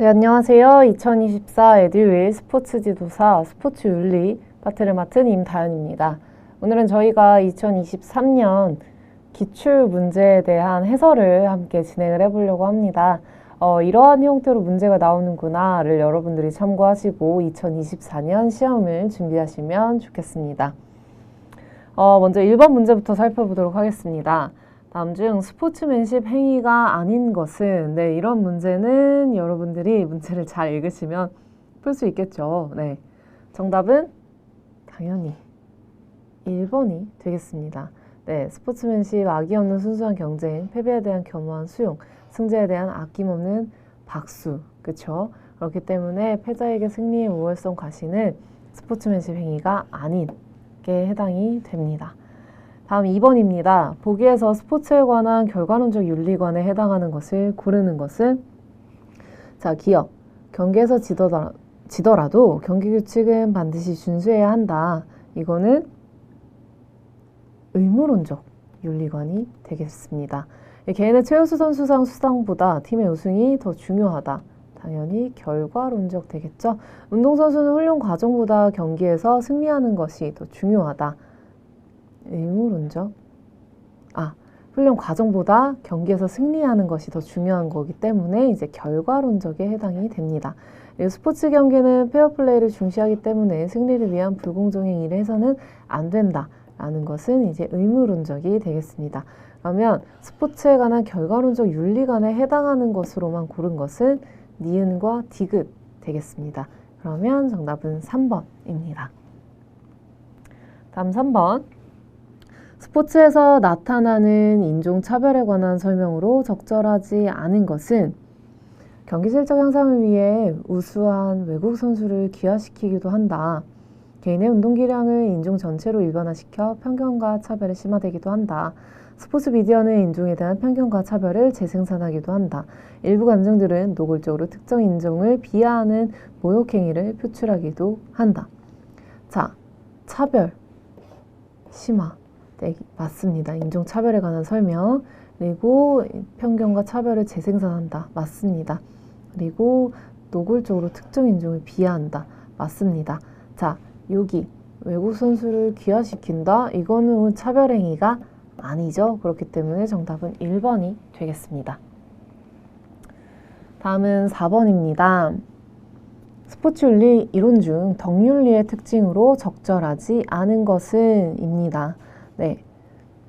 네, 안녕하세요. 2024 에듀윌 스포츠 지도사 스포츠 윤리 파트를 맡은 임다현입니다. 오늘은 저희가 2023년 기출 문제에 대한 해설을 함께 진행을 해보려고 합니다. 어, 이러한 형태로 문제가 나오는구나를 여러분들이 참고하시고 2024년 시험을 준비하시면 좋겠습니다. 어, 먼저 1번 문제부터 살펴보도록 하겠습니다. 다음 중 스포츠맨십 행위가 아닌 것은 네, 이런 문제는 여러분들이 문제를 잘 읽으시면 풀 수 있겠죠. 네. 정답은 당연히 1번이 되겠습니다. 네, 스포츠맨십 악의 없는 순수한 경쟁, 패배에 대한 겸허한 수용, 승자에 대한 아낌없는 박수. 그쵸? 그렇기 때문에 패자에게 승리의 우월성 과시는 스포츠맨십 행위가 아닌 게 해당이 됩니다. 다음 2번입니다. 보기에서 스포츠에 관한 결과론적 윤리관에 해당하는 것을 고르는 것은 자, 기업. 경기에서 지더라, 지더라도 경기 규칙은 반드시 준수해야 한다. 이거는 의무론적 윤리관이 되겠습니다. 개인의 최우수 선수상 수상보다 팀의 우승이 더 중요하다. 당연히 결과론적 되겠죠. 운동선수는 훈련 과정보다 경기에서 승리하는 것이 더 중요하다. 의무론적? 아, 훈련 과정보다 경기에서 승리하는 것이 더 중요한 거기 때문에 이제 결과론적에 해당이 됩니다. 스포츠 경기는 페어플레이를 중시하기 때문에 승리를 위한 불공정 행위를 해서는 안 된다. 라는 것은 이제 의무론적이 되겠습니다. 그러면 스포츠에 관한 결과론적 윤리관에 해당하는 것으로만 고른 것은 니은과 디귿 되겠습니다. 그러면 정답은 3번입니다. 다음 3번. 스포츠에서 나타나는 인종차별에 관한 설명으로 적절하지 않은 것은 경기 실적 향상을 위해 우수한 외국 선수를 기화시키기도 한다. 개인의 운동 기량을 인종 전체로 일반화시켜 편견과 차별이 심화되기도 한다. 스포츠 미디어는 인종에 대한 편견과 차별을 재생산하기도 한다. 일부 관중들은 노골적으로 특정 인종을 비하하는 모욕행위를 표출하기도 한다. 자, 차별, 심화. 네, 맞습니다. 인종차별에 관한 설명. 그리고 편견과 차별을 재생산한다. 맞습니다. 그리고 노골적으로 특정 인종을 비하한다. 맞습니다. 자, 여기 외국 선수를 귀화시킨다? 이거는 차별행위가 아니죠. 그렇기 때문에 정답은 1번이 되겠습니다. 다음은 4번입니다. 스포츠 윤리 이론 중 덕윤리의 특징으로 적절하지 않은 것은 입니다. 네.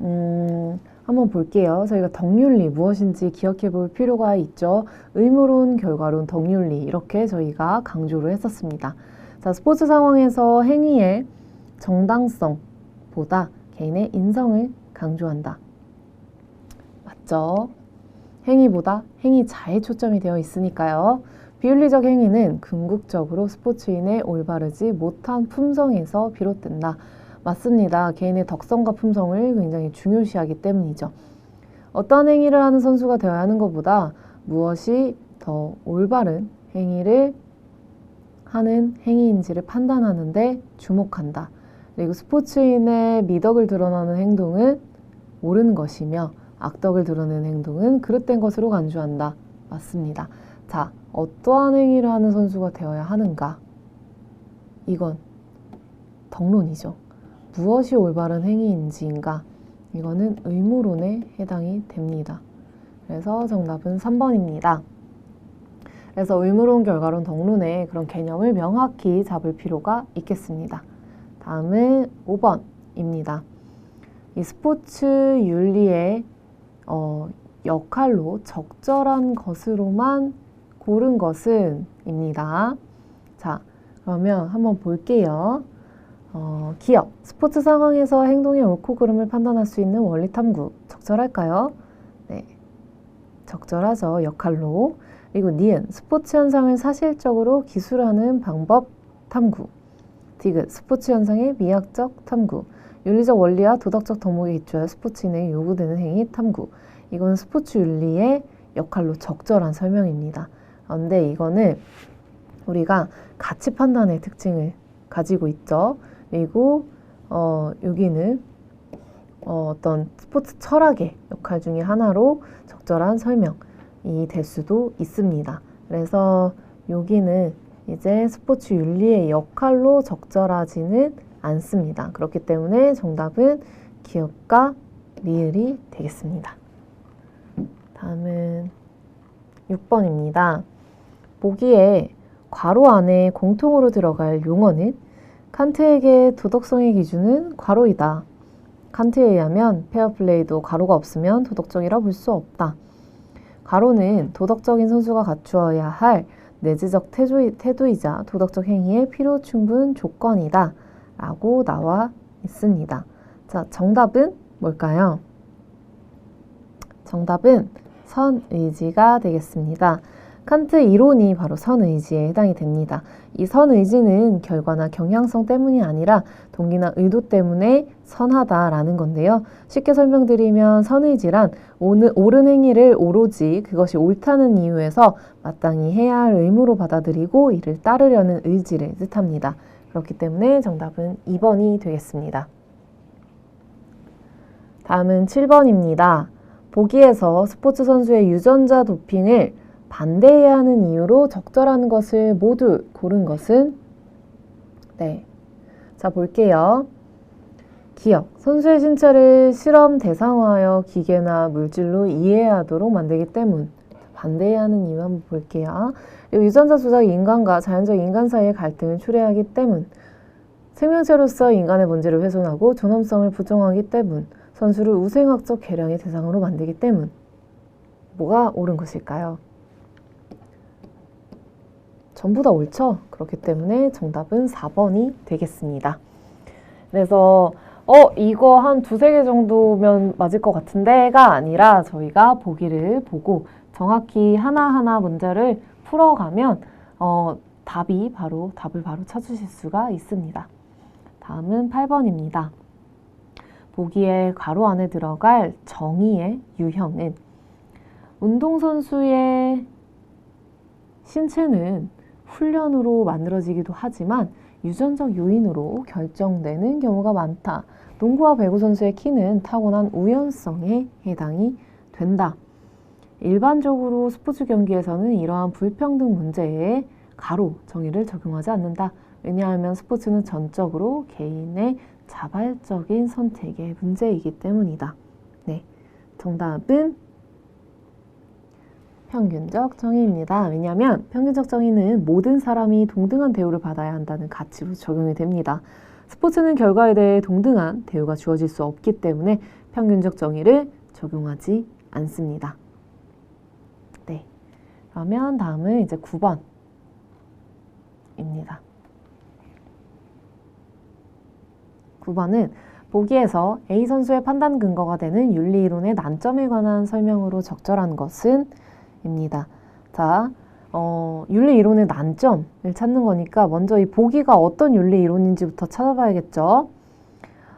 음, 한번 볼게요. 저희가 덕윤리 무엇인지 기억해 볼 필요가 있죠. 의무론, 결과론, 덕윤리 이렇게 저희가 강조를 했었습니다. 자, 스포츠 상황에서 행위의 정당성보다 개인의 인성을 강조한다. 맞죠? 행위보다 행위자에 초점이 되어 있으니까요. 비윤리적 행위는 궁극적으로 스포츠인의 올바르지 못한 품성에서 비롯된다. 맞습니다. 개인의 덕성과 품성을 굉장히 중요시하기 때문이죠. 어떤 행위를 하는 선수가 되어야 하는 것보다 무엇이 더 올바른 행위를 하는 행위인지를 판단하는데 주목한다. 그리고 스포츠인의 미덕을 드러나는 행동은 옳은 것이며 악덕을 드러내는 행동은 그릇된 것으로 간주한다. 맞습니다. 자, 어떠한 행위를 하는 선수가 되어야 하는가? 이건 덕론이죠. 무엇이 올바른 행위인지인가? 이거는 의무론에 해당이 됩니다. 그래서 정답은 3번입니다. 그래서 의무론, 결과론, 덕론의 그런 개념을 명확히 잡을 필요가 있겠습니다. 다음은 5번입니다. 이 스포츠 윤리의 어, 역할로 적절한 것으로만 고른 것은 입니다. 자, 그러면 한번 볼게요. 어, 기업, 스포츠 상황에서 행동의 옳고 그름을 판단할 수 있는 원리 탐구, 적절할까요? 네, 적절하죠. 역할로. 그리고 니은, 스포츠 현상을 사실적으로 기술하는 방법 탐구. 디귿, 스포츠 현상의 미학적 탐구. 윤리적 원리와 도덕적 덕목에 기초하여 스포츠인에게 요구되는 행위 탐구. 이건 스포츠 윤리의 역할로 적절한 설명입니다. 그런데 이거는 우리가 가치 판단의 특징을 가지고 있죠. 그리고 어, 여기는 어, 어떤 스포츠 철학의 역할 중의 하나로 적절한 설명. 이 될 수도 있습니다. 그래서 여기는 이제 스포츠 윤리의 역할로 적절하지는 않습니다. 그렇기 때문에 정답은 기억과 리을이 되겠습니다. 다음은 6번입니다. 보기에 괄호 안에 공통으로 들어갈 용어는 칸트에게 도덕성의 기준은 괄호이다. 칸트에 의하면 페어플레이도 괄호가 없으면 도덕적이라 볼 수 없다. 괄호는 도덕적인 선수가 갖추어야 할 내재적 태도, 이자 도덕적 행위의 필요 충분 조건이다. 라고 나와 있습니다. 자, 정답은 뭘까요? 정답은 선의지가 되겠습니다. 칸트 이론이 바로 선의지에 해당이 됩니다. 이 선의지는 결과나 경향성 때문이 아니라 동기나 의도 때문에 선하다라는 건데요. 쉽게 설명드리면 선의지란 옳은 행위를 오로지 그것이 옳다는 이유에서 마땅히 해야 할 의무로 받아들이고 이를 따르려는 의지를 뜻합니다. 그렇기 때문에 정답은 2번이 되겠습니다. 다음은 7번입니다. 보기에서 스포츠 선수의 유전자 도핑을 반대해야 하는 이유로 적절한 것을 모두 고른 것은 네. 자, 볼게요. 기억. 선수의 신체를 실험 대상화하여 기계나 물질로 이해하도록 만들기 때문. 반대해야 하는 이유 한번 볼게요. 유전자 조작이 인간과 자연적 인간 사이의 갈등을 초래하기 때문. 생명체로서 인간의 본질을 훼손하고 존엄성을 부정하기 때문. 선수를 우생학적 계량의 대상으로 만들기 때문. 뭐가 옳은 것일까요? 전부 다 옳죠? 그렇기 때문에 정답은 4번이 되겠습니다. 그래서 어 이거 한 두세 개 정도면 맞을 것 같은데가 아니라 저희가 보기를 보고 정확히 하나하나 문제를 풀어가면 어, 답이 바로 답을 바로 찾으실 수가 있습니다. 다음은 8번입니다. 보기에 괄호 안에 들어갈 정의의 유형은 운동선수의 신체는 훈련으로 만들어지기도 하지만 유전적 요인으로 결정되는 경우가 많다. 농구와 배구 선수의 키는 타고난 우연성에 해당이 된다. 일반적으로 스포츠 경기에서는 이러한 불평등 문제에 가로 정의를 적용하지 않는다. 왜냐하면 스포츠는 전적으로 개인의 자발적인 선택의 문제이기 때문이다. 네. 정답은 평균적 정의입니다. 왜냐하면 평균적 정의는 모든 사람이 동등한 대우를 받아야 한다는 가치로 적용이 됩니다. 스포츠는 결과에 대해 동등한 대우가 주어질 수 없기 때문에 평균적 정의를 적용하지 않습니다. 네. 그러면 다음은 이제 9번입니다. 9번은 보기에서 A 선수의 판단 근거가 되는 윤리이론의 난점에 관한 설명으로 적절한 것은 입니다. 자, 어, 윤리 이론의 난점을 찾는 거니까 먼저 이 보기가 어떤 윤리 이론인지부터 찾아봐야겠죠.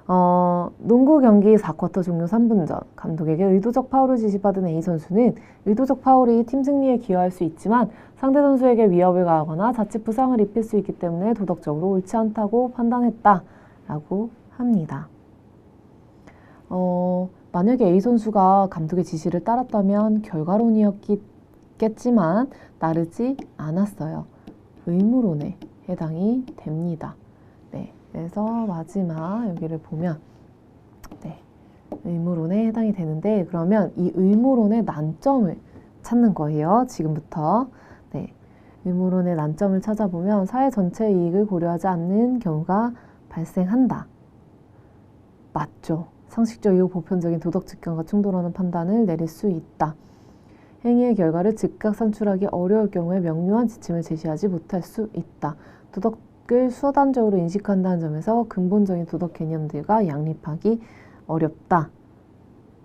어, 농구 경기 4쿼터 종료 3분 전 감독에게 의도적 파울을 지시받은 A 선수는 의도적 파울이 팀 승리에 기여할 수 있지만 상대 선수에게 위협을 가하거나 자칫 부상을 입힐 수 있기 때문에 도덕적으로 옳지 않다고 판단했다라고 합니다. 어, 만약에 A 선수가 감독의 지시를 따랐다면 결과론이었기 겠지만 나르지 않았어요. 의무론에 해당이 됩니다. 네, 그래서 마지막 여기를 보면 네, 의무론에 해당이 되는데 그러면 이 의무론의 난점을 찾는 거예요. 지금부터 네, 의무론의 난점을 찾아보면 사회 전체 이익을 고려하지 않는 경우가 발생한다. 맞죠. 상식적이고 보편적인 도덕 직관과 충돌하는 판단을 내릴 수 있다. 행위의 결과를 즉각 산출하기 어려울 경우에 명료한 지침을 제시하지 못할 수 있다. 도덕을 수단적으로 인식한다는 점에서 근본적인 도덕 개념들과 양립하기 어렵다.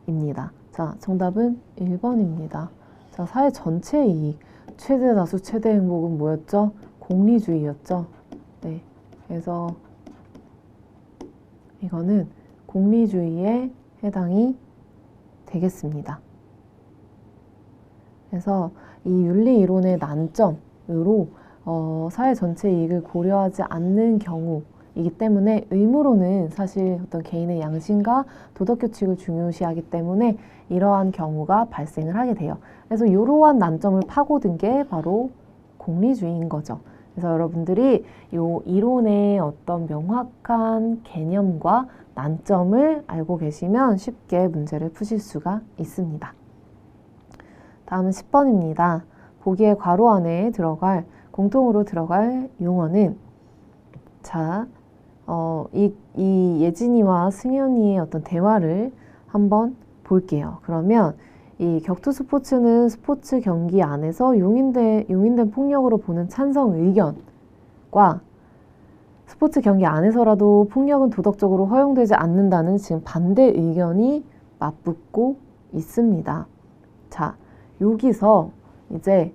입니다. 자, 정답은 1번입니다. 자, 사회 전체 이익, 최대 다수 최대 행복은 뭐였죠? 공리주의였죠. 네. 그래서 이거는 공리주의에 해당이 되겠습니다. 그래서 이 윤리 이론의 난점으로 어, 사회 전체 이익을 고려하지 않는 경우이기 때문에 의무로는 사실 어떤 개인의 양심과 도덕 규칙을 중요시하기 때문에 이러한 경우가 발생을 하게 돼요. 그래서 이러한 난점을 파고든 게 바로 공리주의인 거죠. 그래서 여러분들이 요 이론의 어떤 명확한 개념과 난점을 알고 계시면 쉽게 문제를 푸실 수가 있습니다. 다음은 10번입니다. 보기의 괄호 안에 들어갈 공통으로 들어갈 용어는 자, 어, 이, 이 예진이와 승현이의 어떤 대화를 한번 볼게요. 그러면 이 격투 스포츠는 스포츠 경기 안에서 용인된, 용인된 폭력으로 보는 찬성 의견과 스포츠 경기 안에서라도 폭력은 도덕적으로 허용되지 않는다는 지금 반대 의견이 맞붙고 있습니다. 자, 여기서 이제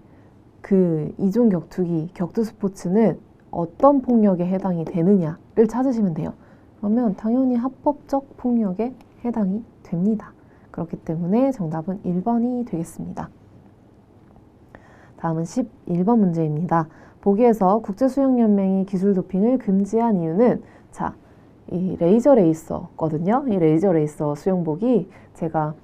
그 이종 격투기, 격투 스포츠는 어떤 폭력에 해당이 되느냐를 찾으시면 돼요. 그러면 당연히 합법적 폭력에 해당이 됩니다. 그렇기 때문에 정답은 1번이 되겠습니다. 다음은 11번 문제입니다. 보기에서 국제수영연맹이 기술 도핑을 금지한 이유는 자, 이 레이저 레이서거든요. 이 레이저 레이서 수영복이 제가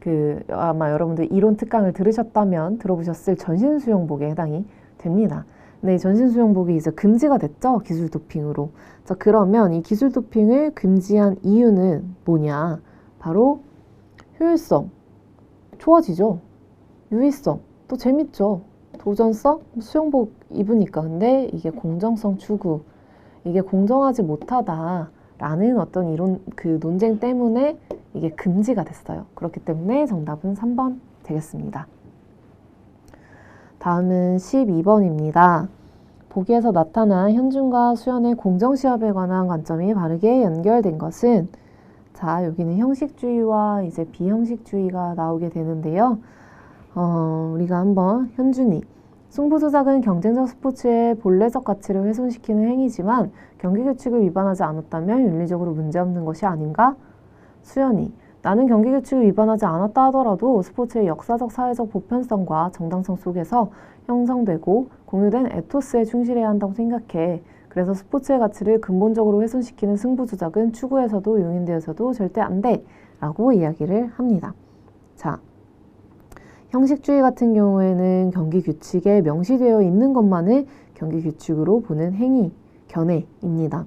그 아마 여러분들 이론 특강을 들으셨다면 들어보셨을 전신 수영복에 해당이 됩니다. 네, 전신 수영복이 이제 금지가 됐죠. 기술 도핑으로. 자, 그러면 이 기술 도핑을 금지한 이유는 뭐냐? 바로 효율성. 좋아지죠. 유의성. 또 재밌죠. 도전성? 수영복 입으니까. 근데 이게 공정성 추구. 이게 공정하지 못하다라는 어떤 이론, 그 논쟁 때문에 이게 금지가 됐어요. 그렇기 때문에 정답은 3번 되겠습니다. 다음은 12번입니다. 보기에서 나타난 현준과 수연의 공정시합에 관한 관점이 바르게 연결된 것은 자, 여기는 형식주의와 이제 비형식주의가 나오게 되는데요. 어, 우리가 한번 현준이 승부조작은 경쟁적 스포츠의 본래적 가치를 훼손시키는 행위지만 경기 규칙을 위반하지 않았다면 윤리적으로 문제없는 것이 아닌가? 수연이 나는 경기 규칙을 위반하지 않았다 하더라도 스포츠의 역사적 사회적 보편성과 정당성 속에서 형성되고 공유된 에토스에 충실해야 한다고 생각해. 그래서 스포츠의 가치를 근본적으로 훼손시키는 승부 조작은 추구에서도 용인대에서도 절대 안 돼. 라고 이야기를 합니다. 자, 형식주의 같은 경우에는 경기 규칙에 명시되어 있는 것만을 경기 규칙으로 보는 행위, 견해입니다.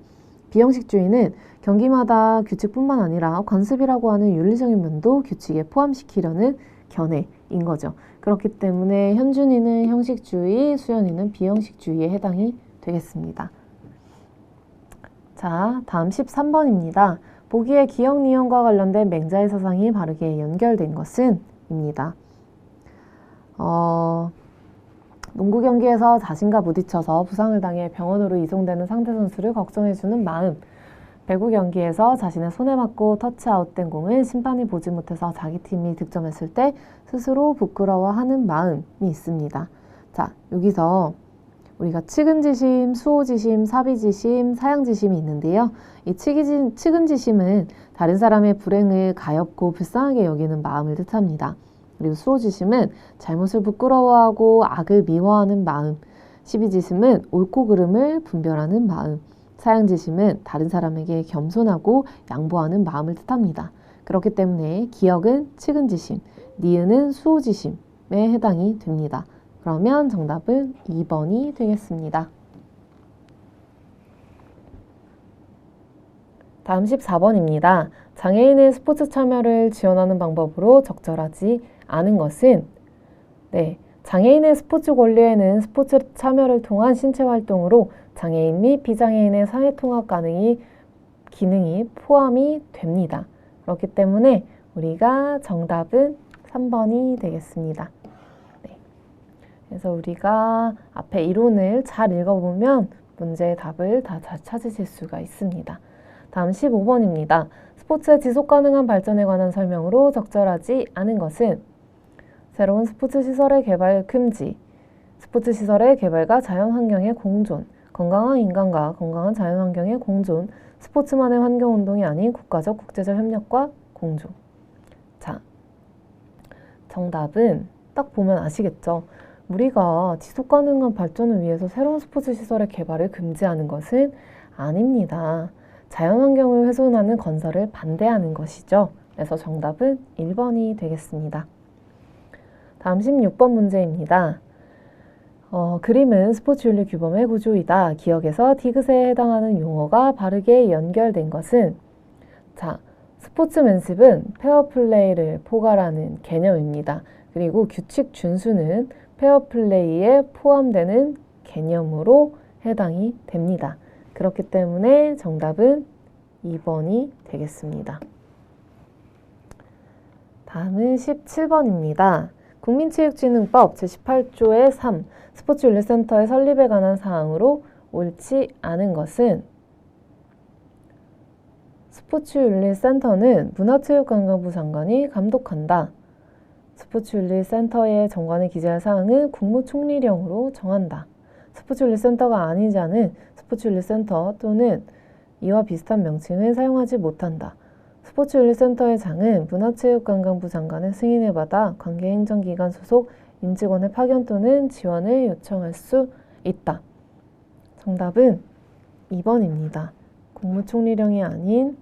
비형식주의는 경기마다 규칙뿐만 아니라 관습이라고 하는 윤리적인 면도 규칙에 포함시키려는 견해인 거죠. 그렇기 때문에 현준이는 형식주의, 수연이는 비형식주의에 해당이 되겠습니다. 자, 다음 13번입니다. 보기에 기억니언과 관련된 맹자의 사상이 바르게 연결된 것은? 입니다. 어, 농구 경기에서 자신과 부딪혀서 부상을 당해 병원으로 이송되는 상대 선수를 걱정해주는 마음. 배구 경기에서 자신의 손에 맞고 터치아웃된 공을 심판이 보지 못해서 자기 팀이 득점했을 때 스스로 부끄러워하는 마음이 있습니다. 자, 여기서 우리가 측은지심, 수호지심, 사비지심, 사양지심이 있는데요. 이 측은지심은 다른 사람의 불행을 가엽고 불쌍하게 여기는 마음을 뜻합니다. 그리고 수호지심은 잘못을 부끄러워하고 악을 미워하는 마음. 시비지심은 옳고 그름을 분별하는 마음. 사양지심은 다른 사람에게 겸손하고 양보하는 마음을 뜻합니다. 그렇기 때문에 기억은 측은지심, 니은은 수호지심에 해당이 됩니다. 그러면 정답은 2번이 되겠습니다. 다음 14번입니다. 장애인의 스포츠 참여를 지원하는 방법으로 적절하지 않은 것은 네, 장애인의 스포츠 권리에는 스포츠 참여를 통한 신체 활동으로 장애인 및 비장애인의 사회 통합 가능이 기능이 포함이 됩니다. 그렇기 때문에 우리가 정답은 3번이 되겠습니다. 네. 그래서 우리가 앞에 이론을 잘 읽어보면 문제의 답을 다 잘 찾으실 수가 있습니다. 다음 15번입니다. 스포츠의 지속 가능한 발전에 관한 설명으로 적절하지 않은 것은 새로운 스포츠 시설의 개발 금지, 스포츠 시설의 개발과 자연 환경의 공존, 건강한 인간과 건강한 자연 환경의 공존, 스포츠만의 환경 운동이 아닌 국가적 국제적 협력과 공존. 자, 정답은 딱 보면 아시겠죠? 우리가 지속 가능한 발전을 위해서 새로운 스포츠 시설의 개발을 금지하는 것은 아닙니다. 자연 환경을 훼손하는 건설을 반대하는 것이죠. 그래서 정답은 1번이 되겠습니다. 다음 16번 문제입니다. 어, 그림은 스포츠 윤리 규범의 구조이다. 기억에서 디귿에 해당하는 용어가 바르게 연결된 것은 자, 스포츠맨십은 페어플레이를 포괄하는 개념입니다. 그리고 규칙 준수는 페어플레이에 포함되는 개념으로 해당이 됩니다. 그렇기 때문에 정답은 2번이 되겠습니다. 다음은 17번입니다. 국민체육진흥법 제18조의 3 스포츠윤리센터의 설립에 관한 사항으로 옳지 않은 것은 스포츠윤리센터는 문화체육관광부 장관이 감독한다. 스포츠윤리센터의 정관에 기재할 사항은 국무총리령으로 정한다. 스포츠윤리 센터가 아닌 자는 스포츠윤리 센터 또는 이와 비슷한 명칭을 사용하지 못한다. 스포츠윤리 센터의 장은 문화체육관광부 장관의 승인을 받아 관계행정기관 소속 임직원의 파견 또는 지원을 요청할 수 있다. 정답은 2번입니다. 국무총리령이 아닌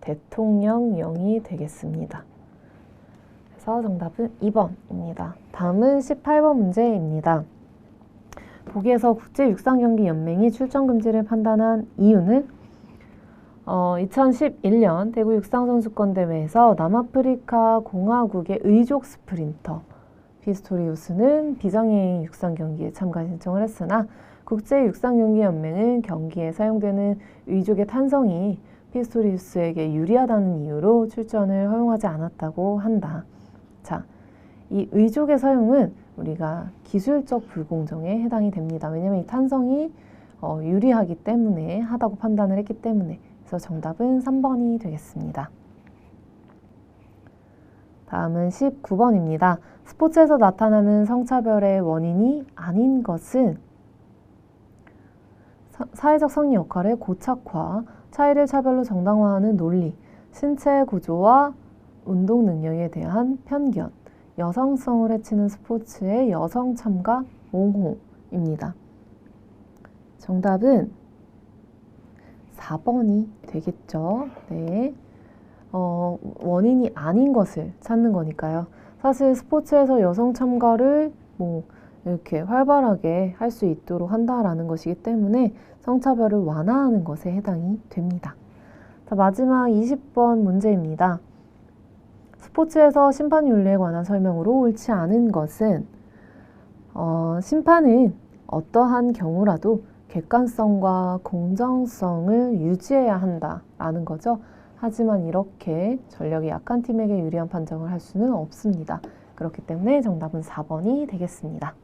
대통령령이 되겠습니다. 그래서 정답은 2번입니다. 다음은 18번 문제입니다. 보기에서 국제육상경기연맹이 출전 금지를 판단한 이유는 어, 2011년 대구 육상선수권 대회에서 남아프리카 공화국의 의족 스프린터 피스토리우스는 비장애인 육상 경기에 참가 신청을 했으나 국제 육상 경기 연맹은 경기에 사용되는 의족의 탄성이 피스토리우스에게 유리하다는 이유로 출전을 허용하지 않았다고 한다. 자, 이 의족의 사용은 우리가 기술적 불공정에 해당이 됩니다. 왜냐하면 이 탄성이 어, 유리하기 때문에 하다고 판단을 했기 때문에 그래서 정답은 3번이 되겠습니다. 다음은 19번입니다. 스포츠에서 나타나는 성차별의 원인이 아닌 것은 사회적 성리 역할의 고착화, 차이를 차별로 정당화하는 논리, 신체 구조와 운동 능력에 대한 편견, 여성성을 해치는 스포츠의 여성 참가 옹호입니다. 정답은 4번이 되겠죠. 네. 어, 원인이 아닌 것을 찾는 거니까요. 사실 스포츠에서 여성 참가를 뭐 이렇게 활발하게 할 수 있도록 한다라는 것이기 때문에 성차별을 완화하는 것에 해당이 됩니다. 자, 마지막 20번 문제입니다. 스포츠에서 심판 윤리에 관한 설명으로 옳지 않은 것은 어, 심판은 어떠한 경우라도 객관성과 공정성을 유지해야 한다라는 거죠. 하지만 이렇게 전력이 약한 팀에게 유리한 판정을 할 수는 없습니다. 그렇기 때문에 정답은 4번이 되겠습니다.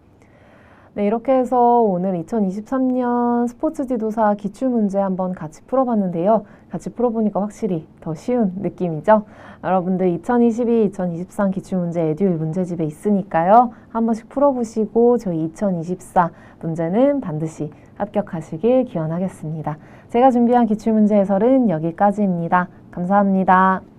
네, 이렇게 해서 오늘 2023년 스포츠 지도사 기출 문제 한번 같이 풀어봤는데요. 같이 풀어보니까 확실히 더 쉬운 느낌이죠. 여러분들 2022, 2023 기출 문제 에듀윌 문제집에 있으니까요. 한 번씩 풀어보시고 저희 2024 문제는 반드시 합격하시길 기원하겠습니다. 제가 준비한 기출 문제 해설은 여기까지입니다. 감사합니다.